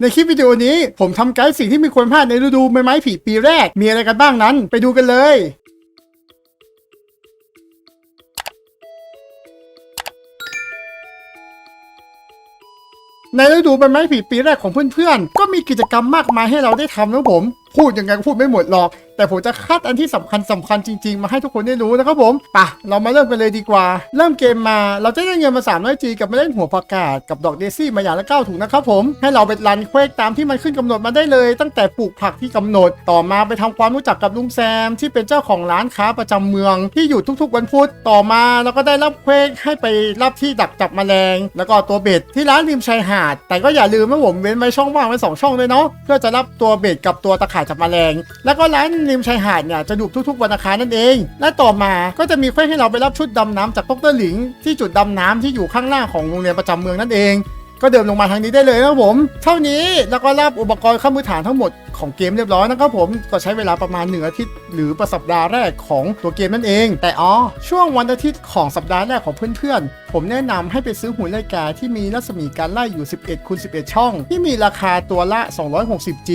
ในคลิปวิดีโอนี้ผมทำไกด์สิ่งที่ไมีควรพลาดในฤดูใบไม้ผลิปีแรก มีอะไรกันบ้างนั้น ไปดูกันเลย ในฤดูใบไม้ผลิปีแรกของเพื่อนๆ ก็มีกิจกรรมมากมายให้เราได้ทำนะผม พูดยังไงก็พูดไม่หมดหรอกแต่ผมจะคัดอันที่สำคัญสำคัญจริง ๆ มาให้ทุกคนได้รู้นะครับผมปะเรามาเริ่มกันเลยดีกว่า เริ่มเกมมาเราจะได้เงินมา3 0 0จีกับมาเล่นหัวประกาศกับดอกเดซี่มาอย่างละ9ถุงนะครับผมให้เราไปรันเควกตามที่มันขึ้นกำหนดมาได้เลย ตั้งแต่ปลูกผักที่กำหนด ต่อมาไปทำความรู้จักกับลุงแซม ที่เป็นเจ้าของร้านค้าประจำเมืองที่อยู่ทุกๆวันพุธต่อมาเราก็ได้รับเควกให้ไปรับที่ดักจับแมลง แล้วก็ตัวเบ็ดที่ร้านริมชายหาด แต่ก็อย่าลืมนะผมเว้นไว้ช่องว่างไว้สองช่องเลยเนาะเพื่อจะรับตัวเบ็ดกับตัวตะข่ายจับแมลง แล้วก็ร้านริมชายหาดเนี่ยจะดูทุกๆ วันอังคารนั่นเอง และต่อมาก็จะมีเควสให้เราไปรับชุดดำน้ำจากดรหลิง ที่จุดดำน้ำที่อยู่ข้างล่างของโรงเรียนประจำเมืองนั่นเอง ก็เดินลงมาทางนี้ได้เลยนะผม เท่านี้แล้วก็รับอุปกรณ์ข้ามมือฐานทั้งหมด ของเกมเรียบร้อยนะครับผมก็ใช้เวลาประมาณหนึ่งอาทิตย์หรือประสัปดาห์แรกของตัวเกมนั่นเอง แต่อ๋อช่วงวันอาทิตย์ของสัปดาห์แรกของเพื่อนๆ ผมแนะนำให้ไปซื้อหุ่นไลกาที่มีรัศมีการไล่อยู่ 11คูณ11 ช่อง ที่มีราคาตัวละ 260G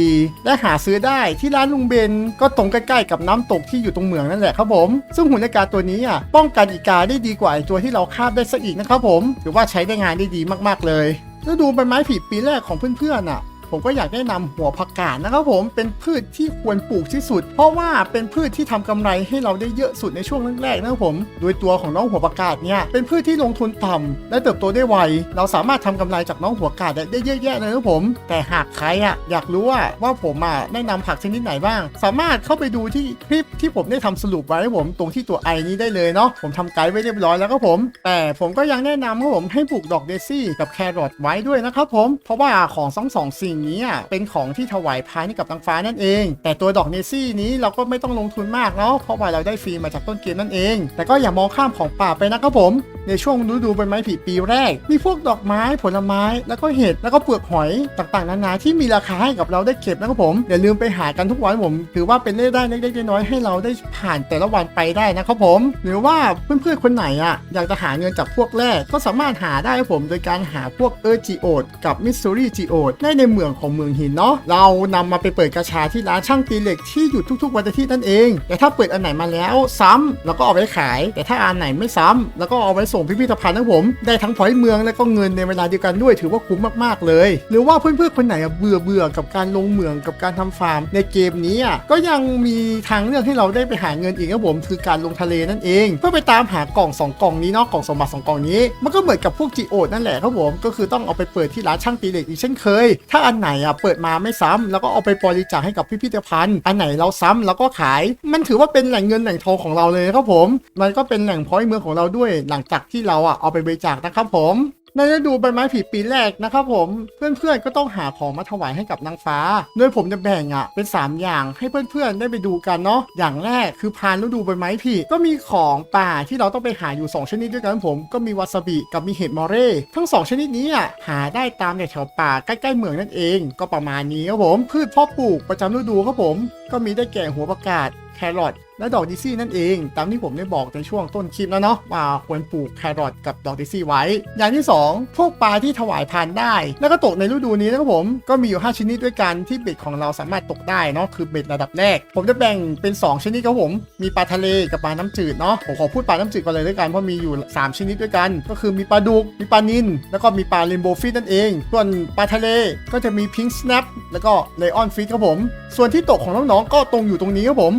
และหาซื้อได้ที่ร้านลุงเบน ก็ตรงใกล้ๆกับน้ำตกที่อยู่ตรงเหมืองนั่นแหละครับผม ซึ่งหุ่นไลกาตัวนี้อะป้องกันอีกาได้ดีกว่าไอ้ตัวที่เราคาบได้ซะอีกนะครับผมถือว่าใช้ได้งานได้ดีมากๆเลยฤดูใบไม้ผลิปีแรกของเพื่อนๆอะ ผมก็อยากแนะนำหัวผักกาดนะครับผมเป็นพืชที่ควรปลูกที่สุด เพราะว่าเป็นพืชที่ทำกำไรให้เราได้เยอะสุดในช่วงแรกๆนะครับผม โดยตัวของน้องหัวผักกาดเนี่ยเป็นพืชที่ลงทุนต่ำและเติบโตได้ไว เราสามารถทำกำไรจากน้องหัวกาดได้เยอะแยะเลยนะครับผม แต่หากใครอะอยากรู้ว่าว่าผมอะแนะนำผักชนิดไหนบ้าง สามารถเข้าไปดูที่คลิปที่ผมได้ทำสรุปไว้ผมตรงที่ตัวไอนี้ได้เลยเนาะผมทำไกด์ไว้เรียบร้อยแล้วครับผม แต่ผมก็ยังแนะนำครับผมให้ปลูกดอกเดซี่กับแครอทไว้ด้วยนะครับผมเพราะว่าของทั้งสองสิ่งนี้เป็นของที่ถวายพายให้กับนางฟ้านั่นเอง แต่ตัวดอกเดซี่นี้เราก็ไม่ต้องลงทุนมากเนาะเพราะว่าเราได้ฟรีมาจากต้นเกมนั่นเอง แต่ก็อย่ามองข้ามของป่าไปนะครับผม ในช่วงฤดูใบไม้ผลิปีแรก มีพวกดอกไม้ผลไม้แล้วก็เห็ดแล้วก็เปลือกหอยต่างๆ นานาที่มีราคาให้กับเราได้เก็บนะครับผมอย่าลืมไปหากันทุกวันผมถือว่าเป็นเล่ได้เล็กๆน้อยๆให้เราได้ผ่านแต่ละวันไปได้นะครับผม หรือว่าเพื่อนๆคนไหนอะอยากจะหาเงินจากพวกแรกก็สามารถหาได้ผม โดยการหาพวกเออร์จีโอดกับมิสซูรีจีโอดได้ในเหมืองของเมืองหินเนาะเรานำมาไปเปิดกระชาที่ร้านช่างตีเหล็กที่อยู่ทุกๆ วันอาทิตย์นั่นเอง แต่ถ้าเปิดอันไหนมาแล้วซ้ำแล้วก็เอาไว้ขาย แต่ถ้าอันไหนไม่ซ้ำแล้วก็เอาไว้ส่งพิพิธภัณฑ์นะผมได้ทั้งพอยเมืองและก็เงินในเวลาเดียวกันด้วยถือว่าคุ้มมากๆเลย หรือว่าเพื่อนๆคนไหนเบื่อเบื่อกับการลงเมืองกับการทำฟาร์ม ในเกมนี้อะก็ยังมีทางเลือกให้เราได้ไปหาเงินอีกครับผมคือการลงทะเลนั่นเอง เพื่อไปตามหากล่องสองกล่องนี้เนาะกล่องสมบัติสองกล่องนี้มันก็เหมือนกับพวกจีโอดนั่นแหละครับผมก็คือต้องเอาไปเปิดที่ร้านช่างตีเหล็กอีกเช่นเคย ถ้าอันไหนอะเปิดมาไม่ซ้ำแล้วก็เอาไปบริจาคให้กับพิพิธภัณฑ์ อันไหนเราซ้ำแล้วก็ขาย มันถือว่าเป็นแหล่งเงินแหล่งทองของเราเลยครับผม มันก็เป็นแหล่งพอยต์เมืองของเราด้วย หลังจากที่เราอะเอาไปบริจาคนะครับผม ในฤดูใบไม้ผลิปีแรกนะครับผมเพื่อนๆก็ต้องหาของมาถวายให้กับนางฟ้า โดยผมจะแบ่งอะเป็น 3 อย่างให้เพื่อนๆได้ไปดูกันเนาะอย่างแรกคือพานฤดูใบไม้ผลิก็มีของป่าที่เราต้องไปหาอยู่ 2 ชนิดด้วยกันผมก็มีวาซาบิกับมีเห็ดมอเร่ทั้ง 2 ชนิดนี้อะหาได้ตามแถวป่าใกล้ๆเมืองนั่นเอง ก็ประมาณนี้ครับผมพืชพาะปลูกประจำฤดูครับผม ก็มีได้แก่หัวประกาศแครอท และดอกดิซี่นั่นเอง ตามที่ผมได้บอกในช่วงต้นคลิปแล้วเนาะว่าควรปลูกแครอทกับดอกดิซี่ไว้ อย่างที่ 2 พวกปลาที่ถวายพานได้ แล้วก็ตกในฤดูนี้นะครับผมก็มีอยู่ 5 ชนิดด้วยกันที่เบ็ดของเราสามารถตกได้เนาะคือเบ็ดระดับแรก ผมจะแบ่งเป็น 2 ชนิดครับผมมีปลาทะเลกับปลาน้ำจืดเนาะผมขอพูดปลาน้ำจืดก่อนเลยด้วยกันเพราะมีอยู่ 3 ชนิดด้วยกัน ก็คือมีปลาดุกมีปลานิลแล้วก็มีปลาเรนโบว์ฟิชนั่นเองส่วนปลาทะเลก็จะมีพิงค์สแนปแล้วก็ไลออนฟิชครับผม ส่วนที่ตกของน้องๆก็ตรงอยู่ตรงนี้ครับผม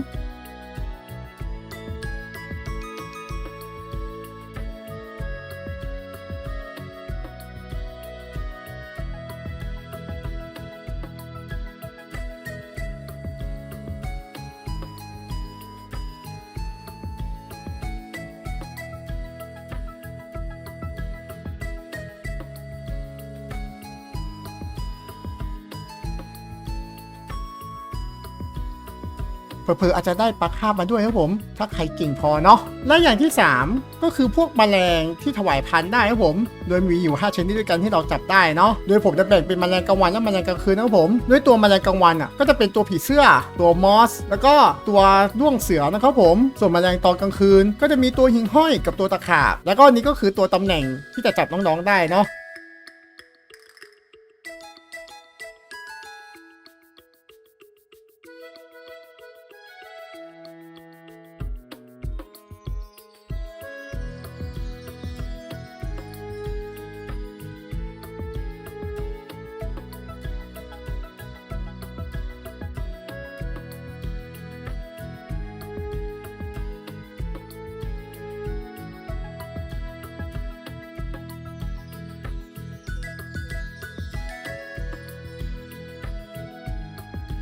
เผลอๆอาจจะได้ปลาคาบมาด้วยครับผม ถ้าใครเก่งพอเนาะและอย่างที่ 3 ก็คือพวกแมลงที่ถวายพันธุ์ได้ครับผม โดยมีอยู่ 5 ชนิดด้วยกันที่เราจับได้เนาะโดยผมจะแบ่งเป็นแมลงกลางวันและแมลงกลางคืนนะครับผมด้วยตัวแมลงกลางวันอะก็จะเป็นตัวผีเสื้อ ตัวมอส แล้วก็ตัวด้วงเสือนะครับผม ส่วนแมลงตอนกลางคืน ก็จะมีตัวหิ่งห้อยกับตัวตะขาบแล้วก็นี่ก็คือตัวตำแหน่งที่จะจับน้องๆได้เนาะ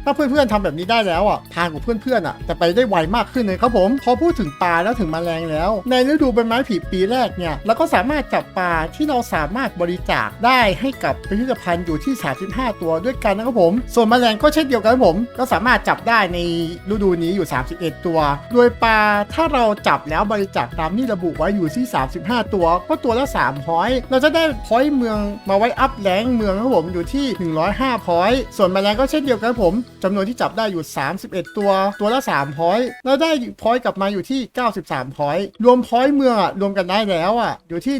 ถ้าเพื่อนๆทำแบบนี้ได้แล้วอะทางของเพื่อนๆอะจะไปได้ไวมากขึ้นเลยครับผมพอพูดถึงปลาแล้วถึงแมลงแล้ว ในฤดูใบไม้ผลิปีแรกเนี่ยเราก็สามารถจับปลาที่เราสามารถบริจาคได้ให้กับพิพิธภัณฑ์อยู่ที่ 35 ตัวด้วยกันนะครับผม ส่วนแมลงก็เช่นเดียวกันผม ก็สามารถจับได้ในฤดูนี้อยู่ 31 ตัว โดยปลาถ้าเราจับแล้วบริจาคตามที่ระบุไว้อยู่ที่ 35 ตัว ก็ตัวละ3พอยต์เราจะได้พอยต์เมืองมาไว้อัพแรงเมืองครับผมอยู่ที่ 105พอยต์ส่วนแมลงก็เช่นเดียวกันผมจำนวนที่จับได้อยู่ 31 ตัว ตัวละ3พอยต์แล้วได้พอยต์กลับมาอยู่ที่ 93พอยต์รวมพอยต์เมืองอะรวมกันได้แล้วอะอยู่ที่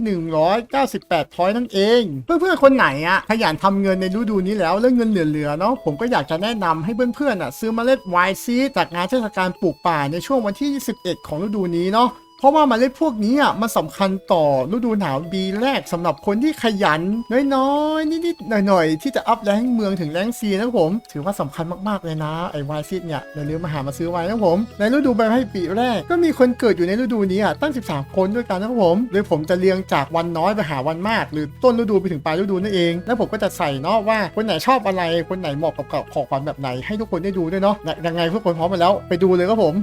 198พอยต์นั่นเอง เพื่อนๆคนไหนอะขยันทำเงินในฤดูนี้แล้วแล้วเงินเหลือๆเนาะผมก็อยากจะแนะนำให้เพื่อนๆอะซื้อเมล็ดไวซีจากงานเทศกาลปลูกป่าในช่วงวันที่21ของฤดูนี้เนาะ เพราะว่าเมล็ดพวกนี้อะมันสำคัญต่อฤดูหนาวปีแรกสำหรับคนที่ขยัน น้อยๆนิดๆหน่อยๆ ที่จะอัพแรงเมืองถึงแรงซีนะผม ถือว่าสำคัญมากๆเลยนะไอ้วายซิดเนี่ยอย่าลืมมาหามาซื้อไว้นะผม ในฤดูใบไม้ผลิปีแรกก็มีคนเกิดอยู่ในฤดูนี้อะตั้ง 13 คนด้วยกันนะครับผมโดยผมจะเรียงจากวันน้อยไปหาวันมาก หรือต้นฤดูไปถึงปลายฤดูนั่นเอง แล้วผมก็จะใส่เนาะว่าคนไหนชอบอะไรคนไหนเหมาะกับของขวัญแบบไหนให้ทุกคนได้ดูด้วยเนาะยังไงทุกคนพร้อมมาแล้วไปดูเลยครับผม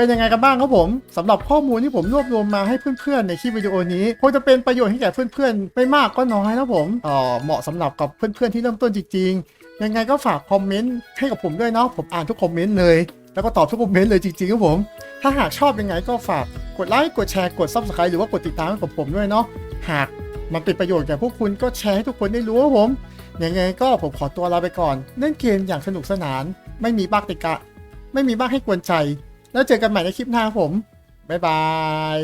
เป็นยังไงกันบ้างครับผมสำหรับข้อมูลที่ผมรวบรวมมาให้เพื่อนๆในคลิปวิดีโอนี้คงจะเป็นประโยชน์ให้แก่เพื่อนๆ ไม่มากก็น้อยนะผมอ่อเหมาะสำหรับกับเพื่อนๆที่เริ่มต้นจริงๆ ยังไงก็ฝากคอมเมนต์ให้กับผมด้วยเนาะผมอ่านทุกคอมเมนต์เลยแล้วก็ตอบทุกคอมเมนต์เลยจริงๆครับผม ถ้าหากชอบยังไงก็ฝากกดไลค์กดแชร์กด subscribe หรือว่ากดติดตามให้กับผมด้วยเนาะหากมันเป็นประโยชน์แก่พวกคุณก็แชร์ให้ทุกคนได้รู้ครับผมยังไงก็ผมขอตัวลาไปก่อน เล่นเกมอย่างสนุกสนาน ไม่มีบ้าติกะ ไม่มีบ้าให้กวนใจ แล้วเจอกันใหม่ในคลิปหน้าครับผม บ๊ายบาย